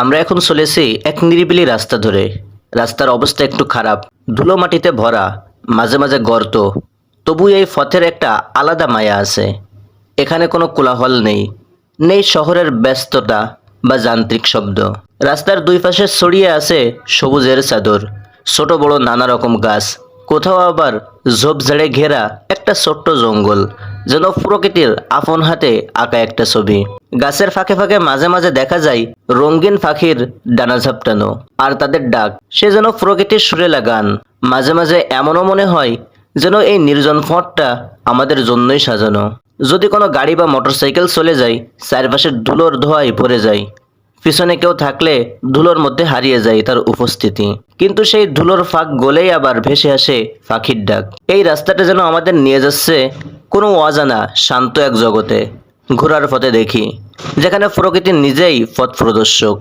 আমরা এখন চলেছি এক নিরিবিলি রাস্তা ধরে। রাস্তার অবস্থা একটু খারাপ। ধুলো মাটিতে ভরা, মাঝে মাঝে গর্ত। তবু এই পথের একটা আলাদা মায়া আছে। এখানে কোনো কোলাহল নেই। নেই শহরের ব্যস্ততা বা যান্ত্রিক শব্দ। রাস্তার দুই পাশে ছড়িয়ে আছে সবুজের চাদর, ছোট বড় নানা রকম গাছ। কোথাও আবার ঝোপঝাড়ে ঘেরা একটা ছোট্ট জঙ্গল, যেন প্রকৃতির আপন হাতে আঁকা একটা ছবি। গাছের ফাঁকে ফাঁকে মাঝে মাঝে দেখা যায় রঙিন পাখির ডানা ঝাপটানো, আর তাদের ডাক, সে যেন প্রকৃতির সুরেলা গান মাঝে মাঝে এমনও মনে হয় যেন এই নির্জন পথটা আমাদের জন্যই সাজানো। যদি কোনো গাড়ি বা মোটরসাইকেল চলে যায়, চারপাশের ধুলোর ধোঁয়ায় ভরে যায়। পিছনে কেউ থাকলে ধুলোর মধ্যে হারিয়ে যায় তার উপস্থিতি। কিন্তু সেই ধুলোর ফাঁক গলেই আবার ভেসে আসে পাখির ডাক। এই রাস্তাটা যেন আমাদের নিয়ে যাচ্ছে কোনো অজানা, শান্ত এক জগতে। ঘোরার পথে দেখি, যেখানে প্রকৃতি নিজেই পথ প্রদর্শক।